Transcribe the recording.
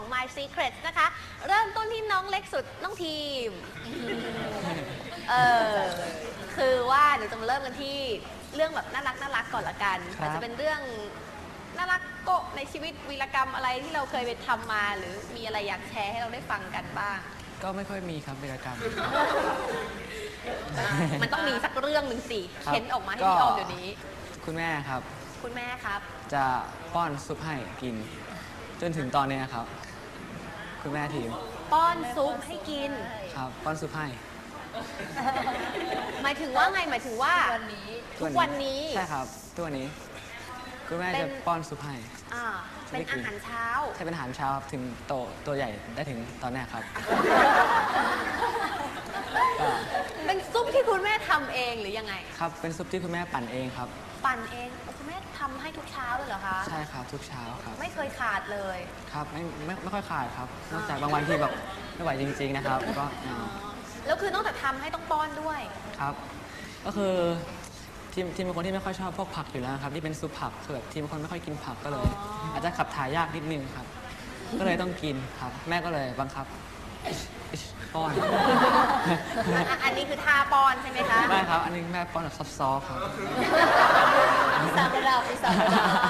ของ My Secret นะคะ เริ่มต้นที่น้องเล็กสุดน้องทีม เออคือว่าเดี๋ยวจะมาเริ่มกันที่เรื่องแบบน่ารักน่ารักก่อนละกันครับ อาจจะเป็นเรื่องน่ารักโกะในชีวิตวีรกรรมอะไรที่เราเคยไปทำมา หรือมีอะไรอยากแชร์ให้เราได้ฟังกันบ้าง ก็ไม่ค่อยมีครับวีรกรรม มันต้องมีสักเรื่องหนึ่งสิครับเข็นออกมาให้ก็พี่ออมเดี๋ยวนี้ คุณแม่ครับ คุณแม่ครับ จะป้อนซุปให้กิน จนถึงตอนเนี้ยครับ คุณแม่ทีมป้อนซุปให้กิน ครับป้อนซุปให้ หมายถึงว่าไงหมายถึงว่า วันนี้ ทุกวันนี้ ใช่ครับทุกวันนี้ คุณแม่เป็จะนป้อนซุปให้ อ่าเป็นอาหารเช้า ใช้เป็นอาหารเช้าครับถึงโตตัวใหญ่ได้ถึงตอนเนี้ยครับก็เป็นซุป ที่คุณแม่ทำเองหรือยังไง ครับ เป็นซุปที่คุณแม่ปั่นเองครับ ปั่นเองโอ้คุณแม่ทำให้ทุกเช้าเลยเหรอคะใช่ครับทุกเช้าครับ ไม่เคยขาดเลยครับไม่ไม่ไม่ค่อยขาดครับ นอกจากบางวันที่แบบไม่ไหวจริง ๆนะครับ ก็อ่าแล้วคือนอกจากทำให้ต้องป้อนด้วย ครับ ก็คือทีมทีมเป็นคนที่ไม่ค่อยชอบพวกผักอยู่แล้วครับที่เป็นซุปผักคือแบบทีมเป็นคนไม่ค่อยกินผักก็เลยอาจจะขับถ่ายยากนิดนึงครับ ก็เลยต้องกินครับ แม่ก็เลยบังคับอิ๊ชอิ๊ช ป้อนอันนี้คือท่าป้อนใช่ไหมคะ ได้ครับ อันนี้แม่ป้อนแบบซอฟๆครับ พิซซ่าระดับพิซซ่าระดับ